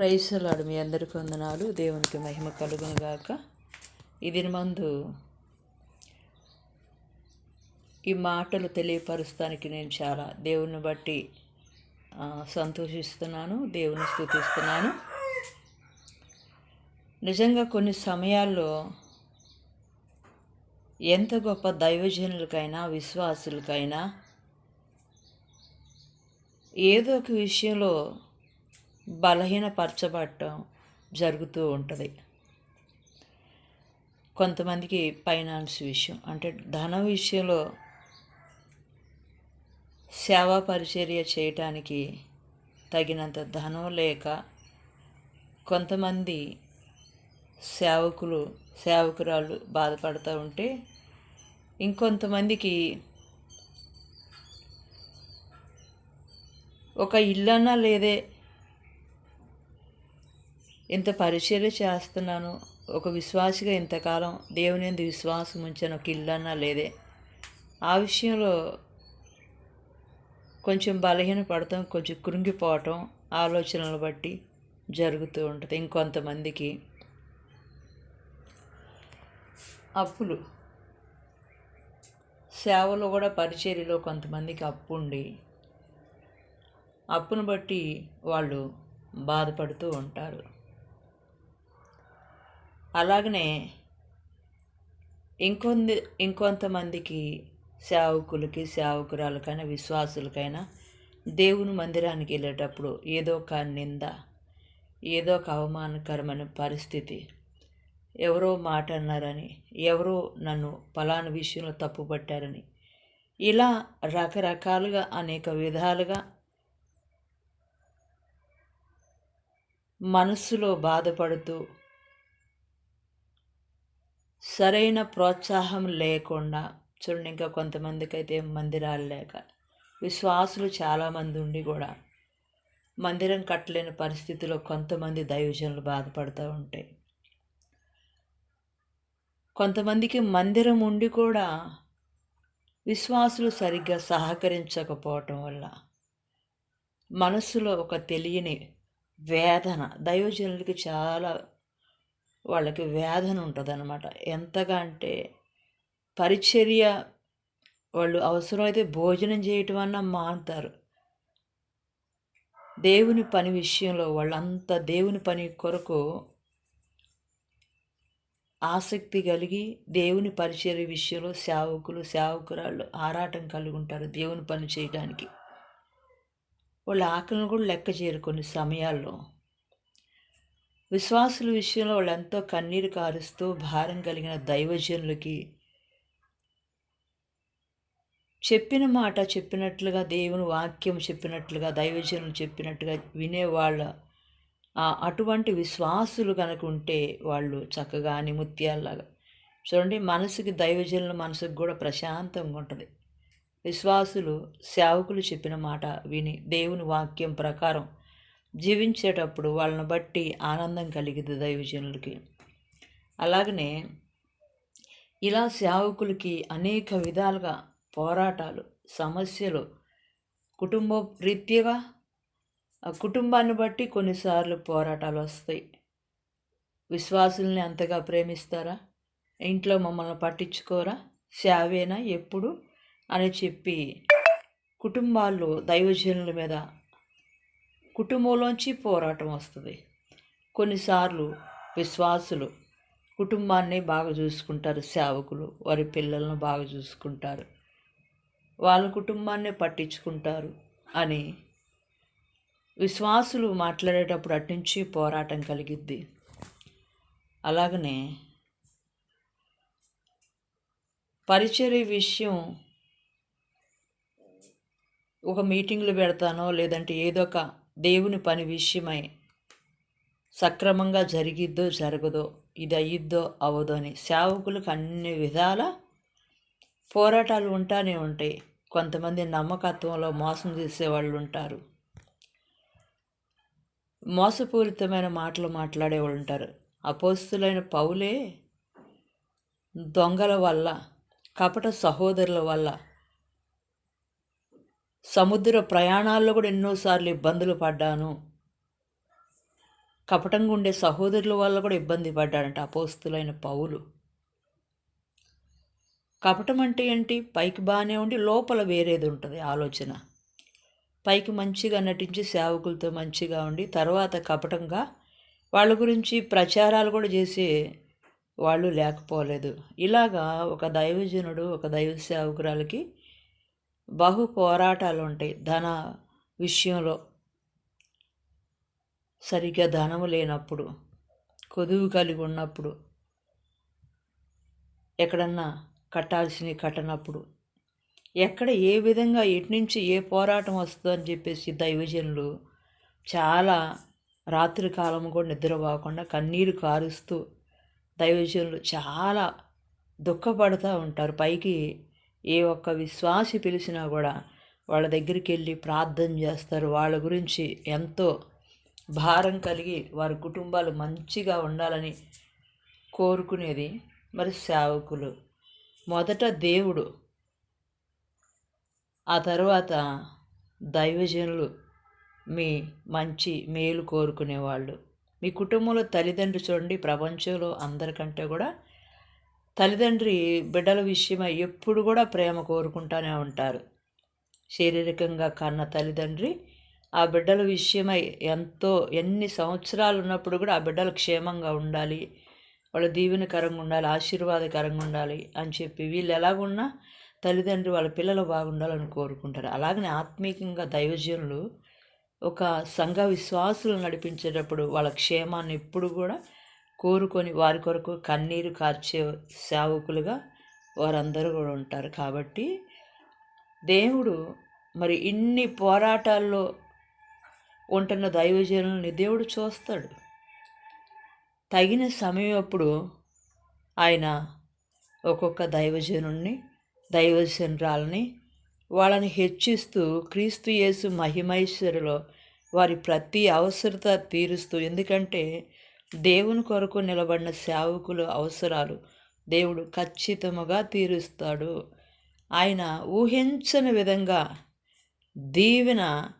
ప్రైసలాడు మీ అందరికీ వందనాలు. దేవునికి మహిమ కలుగును గాక. ఇది మందు ఈ మాటలు తెలియపరుస్తానికి నేను చాలా దేవుని బట్టి సంతోషిస్తున్నాను దేవుని స్థుతిస్తున్నాను. నిజంగా కొన్ని సమయాల్లో ఎంత గొప్ప దైవజనులకైనా విశ్వాసులకైనా ఏదో ఒక విషయంలో బలహీనపరచబడటం జరుగుతూ ఉంటుంది. కొంతమందికి ఫైనాన్స్ విషయం అంటే ధన విషయంలో సేవా పరిచర్య చేయటానికి తగినంత ధనం లేక కొంతమంది సేవకులు సేవకురాలు బాధపడుతూ ఉంటే ఇంకొంతమందికి ఒక ఇల్లన్నా లేదే ఇంత పరిచర్య చేస్తున్నాను. ఒక విశ్వాసిగా ఇంతకాలం దేవుని ఎందు విశ్వాసం ఉంచాను ఒక ఇల్లన్నా లేదే. ఆ విషయంలో కొంచెం బలహీన పడటం కొంచెం కృంగిపోవటం ఆలోచనలు బట్టి జరుగుతూ ఉంటుంది ఇంకొంతమందికి. అప్పులు. సేవలో కూడా పరిచర్యలో కొంతమందికి అప్పు ఉండి అప్పును బట్టి వాళ్ళు బాధపడుతూ ఉంటారు. అలాగనే ఇంకొంది ఇంకొంతమందికి సేవకులకి సేవకురాలకైనా విశ్వాసులకైనా దేవుని మందిరానికి వెళ్ళేటప్పుడు ఏదో ఒక నింద ఏదో ఒక అవమానకరమైన పరిస్థితి. ఎవరో మాట అన్నారని ఎవరో నన్ను పలానా విషయంలో తప్పుపట్టారని ఇలా రకరకాలుగా అనేక విధాలుగా మనస్సులో బాధపడుతూ సరైన ప్రోత్సాహం లేకుండా చూడండి ఇంకా కొంతమందికి అయితే మందిరాలు లేక విశ్వాసులు చాలామంది ఉండి కూడా మందిరం కట్టలేని పరిస్థితిలో కొంతమంది దైవజనులు బాధపడుతూ ఉంటాయి కొంతమందికి మందిరం ఉండి కూడా విశ్వాసులు సరిగ్గా సహకరించకపోవటం వల్ల మనసులో ఒక తెలియని వేదన దైవజనులకి చాలా వాళ్ళకి వేదన ఉంటుంది అనమాట ఎంతగా అంటే పరిచర్య వాళ్ళు అవసరమైతే భోజనం చేయటం అన్నా మానుతారు దేవుని పని విషయంలో వాళ్ళంతా దేవుని పని కొరకు ఆసక్తి కలిగి దేవుని పరిచర్య విషయంలో సేవకులు సేవకురాళ్ళు ఆరాటం కలిగి ఉంటారు దేవుని పని చేయడానికి వాళ్ళ ఆకలిని కూడా లెక్క చేయరు కొన్ని సమయాల్లో. విశ్వాసుల విషయంలో వాళ్ళు ఎంతో కన్నీరు కారుస్తూ భారం కలిగిన దైవజనులకి చెప్పిన మాట చెప్పినట్లుగా దేవుని వాక్యం చెప్పినట్లుగా దైవజనులు చెప్పినట్టుగా వినేవాళ్ళ అటువంటి విశ్వాసులు కనుక ఉంటే వాళ్ళు చక్కగా ముత్యాల్లాగా చూడండి మనసుకి దైవజనుల మనసుకు కూడా ప్రశాంతంగా ఉంటుంది. విశ్వాసులు సేవకులు చెప్పిన మాట విని దేవుని వాక్యం ప్రకారం జీవించేటప్పుడు వాళ్ళని బట్టి ఆనందం కలిగింది దైవజనులకి. అలాగనే ఇలా సేవకులకి అనేక విధాలుగా పోరాటాలు సమస్యలు కుటుంబ రీత్యగా ఆ కుటుంబాన్ని బట్టి కొన్నిసార్లు పోరాటాలు వస్తాయి. విశ్వాసుల్ని అంతగా ప్రేమిస్తారా? ఇంట్లో మమ్మల్ని పట్టించుకోరా? సేవేనా? ఎప్పుడు? అని చెప్పి కుటుంబాల్లో దైవజనుల మీద కుటుంబంలోంచి పోరాటం వస్తుంది. కొన్నిసార్లు విశ్వాసులు కుటుంబాన్ని బాగా చూసుకుంటారు సేవకులు వారి పిల్లలను బాగా చూసుకుంటారు వాళ్ళ కుటుంబాన్ని పట్టించుకుంటారు అని విశ్వాసులు మాట్లాడేటప్పుడు అట్నుంచి పోరాటం కలిగిద్ది. అలాగనే పరిచర్య విషయం ఒక మీటింగ్లు పెడతానో లేదంటే ఏదో ఒక దేవుని పని విషయమై సక్రమంగా జరిగిద్దో జరగదో ఇది అయ్యిద్దో అవదో అని సేవకులకు అన్ని విధాల పోరాటాలు ఉంటానే ఉంటాయి. కొంతమంది నమ్మకత్వంలో మోసం చేసే వాళ్ళు ఉంటారు. మోసపూరితమైన మాటలు మాట్లాడే వాళ్ళు ఉంటారు. అపోస్తులైన పౌలే దొంగల వల్ల కపట సహోదరుల వల్ల సముద్ర ప్రయాణాల్లో కూడా ఎన్నోసార్లు ఇబ్బందులు పడ్డాను. కపటంగా ఉండే సహోదరుల వల్ల కూడా ఇబ్బంది పడ్డాడంట అపోస్తులైన పౌలు. కపటం అంటే ఏంటి? పైకి బాగానే ఉండి లోపల వేరేది ఉంటుంది ఆలోచన. పైకి మంచిగా నటించి సేవకులతో మంచిగా ఉండి తర్వాత కపటంగా వాళ్ళ గురించి ప్రచారాలు కూడా చేసే వాళ్ళు లేకపోలేదు. ఇలాగా ఒక దైవజనుడు ఒక దైవ సేవకురాలకి బహు పోరాటాలు ఉంటాయి ధన విషయంలో. సరిగ్గా ధనము లేనప్పుడు కొదువు కలిగి ఉన్నప్పుడు ఎక్కడన్నా కట్టాల్సినవి కట్టనప్పుడు ఎక్కడ ఏ విధంగా ఎటు నుంచి ఏ పోరాటం వస్తుందో అని చెప్పేసి దైవజనులు చాలా రాత్రి కాలం కూడా నిద్రపోకుండా కన్నీరు కారుస్తూ దైవజనులు చాలా దుఃఖపడుతూ ఉంటారు. పైకి ఏ ఒక్క విశ్వాసి పిలిచినా కూడా వాళ్ళ దగ్గరికి వెళ్ళి ప్రార్థన చేస్తారు. వాళ్ళ గురించి ఎంతో భారం కలిగి వారి కుటుంబాలు మంచిగా ఉండాలని కోరుకునేది మరి సేవకులు. మొదట దేవుడు ఆ తర్వాత దైవజనులు మీ మంచి మేలు కోరుకునేవాళ్ళు. మీ కుటుంబంలో తల్లిదండ్రులు చూడండి ప్రపంచంలో అందరికంటే కూడా తల్లిదండ్రి బిడ్డల విషయమై ఎప్పుడు కూడా ప్రేమ కోరుకుంటూనే ఉంటారు. శారీరకంగా కన్న తల్లిదండ్రి ఆ బిడ్డల విషయమై ఎంతో ఎన్ని సంవత్సరాలు ఉన్నప్పుడు కూడా ఆ బిడ్డలు క్షేమంగా ఉండాలి వాళ్ళ దీవెనకరంగా ఉండాలి ఆశీర్వాదకరంగా ఉండాలి అని చెప్పి వీళ్ళు ఎలాగున్నా తల్లిదండ్రి వాళ్ళ పిల్లలు బాగుండాలని కోరుకుంటారు. అలాగనే ఆత్మీయంగా దైవజనులు ఒక సంఘ విశ్వాసులు నడిపించేటప్పుడు వాళ్ళ క్షేమాన్ని ఎప్పుడు కూడా కోరుకొని వారి కొరకు కన్నీరు కార్చే సేవకులుగా వారందరూ కూడా ఉంటారు. కాబట్టి దేవుడు మరి ఇన్ని పోరాటాల్లో ఉంటున్న దైవజనుల్ని దేవుడు చూస్తాడు. తగిన సమయం అప్పుడు ఆయన ఒక్కొక్క దైవజనుణ్ణి దైవజనరాలని వాళ్ళని హెచ్చిస్తూ క్రీస్తు యేసు మహిమైశ్వరులో వారి ప్రతి అవసరత తీరుస్తూ ఎందుకంటే దేవుని కొరకు నిలబడిన సేవకుల అవసరాలు దేవుడు ఖచ్చితముగా తీరుస్తాడు. ఆయన ఊహించని విధంగా దీవెన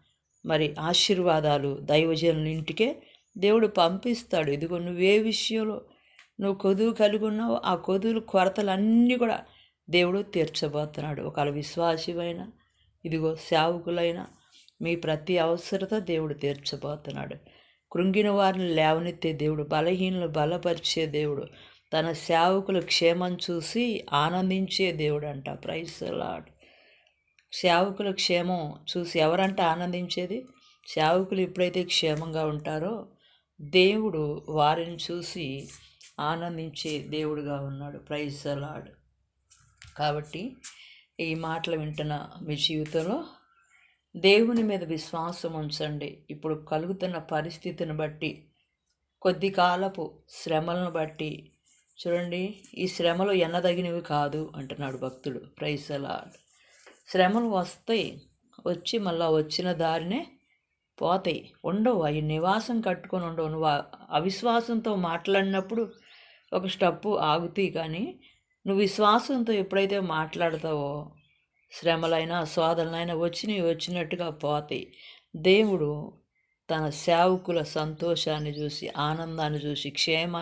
మరి ఆశీర్వాదాలు దైవజనుల ఇంటికే దేవుడు పంపిస్తాడు. ఇదిగో నువ్వే విషయంలో నువ్వు కొదువు కలిగి ఉన్నావు. ఆ కొదువులు కొరతలన్నీ కూడా దేవుడు తీర్చబోతున్నాడు. ఒకవేళ విశ్వాసమైన ఇదిగో సేవకులైన మీ ప్రతి అవసరత దేవుడు తీర్చబోతున్నాడు. కృంగిన వారిని లేవనెత్తే దేవుడు బలహీనలు బలపరిచే దేవుడు తన సేవకుల క్షేమం చూసి ఆనందించే దేవుడు అంట ప్రైసలాడ్ సేవకుల క్షేమం చూసి ఎవరంట ఆనందించేది? సేవకులు ఎప్పుడైతే క్షేమంగా ఉంటారో దేవుడు వారిని చూసి ఆనందించే దేవుడుగా ఉన్నాడు. ప్రైసలాడ్ కాబట్టి ఈ మాటలు వింటున్న మీ జీవితంలో దేవుని మీద విశ్వాసం ఉంచండి. ఇప్పుడు కలుగుతున్న పరిస్థితిని బట్టి కొద్ది కాలపు శ్రమలను బట్టి చూడండి ఈ శ్రమలు ఎన్నదగినవి కాదు అంటున్నాడు భక్తుడు. ప్రైసలాడ్ శ్రమలు వస్తాయి వచ్చి మళ్ళీ వచ్చిన దారినే పోతాయి ఉండవు. అవి నివాసం కట్టుకొని ఉండవు. నువ్వు అవిశ్వాసంతో మాట్లాడినప్పుడు ఒక స్టప్పు ఆగుతాయి కానీ నువ్వు విశ్వాసంతో ఎప్పుడైతే మాట్లాడతావో శ్రమలైనా శోధనలైనా వచ్చినవి వచ్చినట్టుగా పోతాయి. దేవుడు తన సేవకుల సంతోషాన్ని చూసి ఆనందాన్ని చూసి క్షేమాన్ని